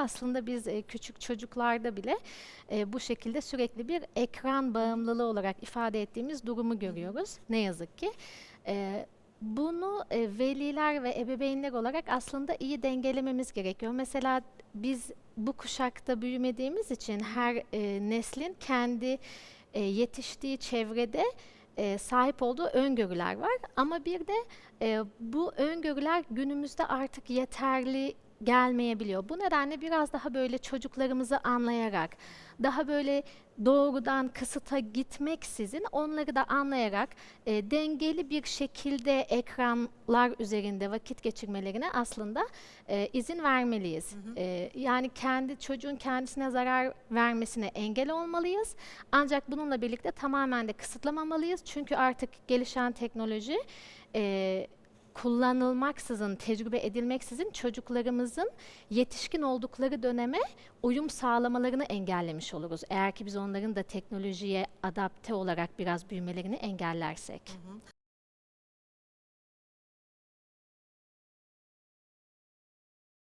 aslında biz e, küçük çocuklarda bile e, bu şekilde sürekli bir ekran bağımlılığı olarak ifade ettiğimiz durumu görüyoruz. Ne yazık ki. E, bunu e, veliler ve ebeveynler olarak aslında iyi dengelememiz gerekiyor. Mesela biz bu kuşakta büyümediğimiz için her e, neslin kendi e, yetiştiği çevrede e, sahip olduğu öngörüler var. Ama bir de e, bu öngörüler günümüzde artık yeterli gelmeyebiliyor. Bu nedenle biraz daha böyle çocuklarımızı anlayarak, daha böyle doğrudan kısıta gitmeksizin onları da anlayarak e, dengeli bir şekilde ekranlar üzerinde vakit geçirmelerine aslında e, izin vermeliyiz. E, yani kendi çocuğun kendisine zarar vermesine engel olmalıyız. Ancak bununla birlikte tamamen de kısıtlamamalıyız. Çünkü artık gelişen teknoloji e, kullanılmaksızın, tecrübe edilmeksizin çocuklarımızın yetişkin oldukları döneme uyum sağlamalarını engellemiş oluruz. Eğer ki biz onların da teknolojiye adapte olarak biraz büyümelerini engellersek.